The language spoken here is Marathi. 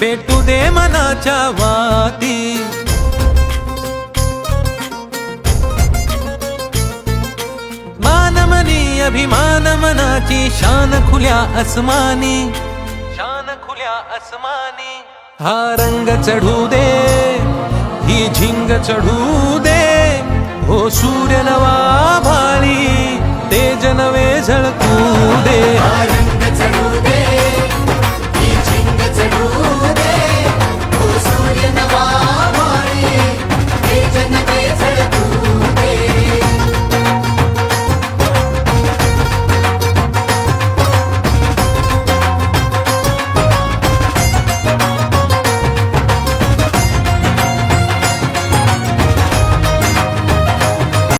पेटू दे मनाचा वाती. मानमनी अभिमान मनाची शान खुल्या असमानी शान खुल्या असमानी हा रंग चढू दे ही झिंग चढू दे. हो सूर्य नवा भाळी तेज नवे झळकू दे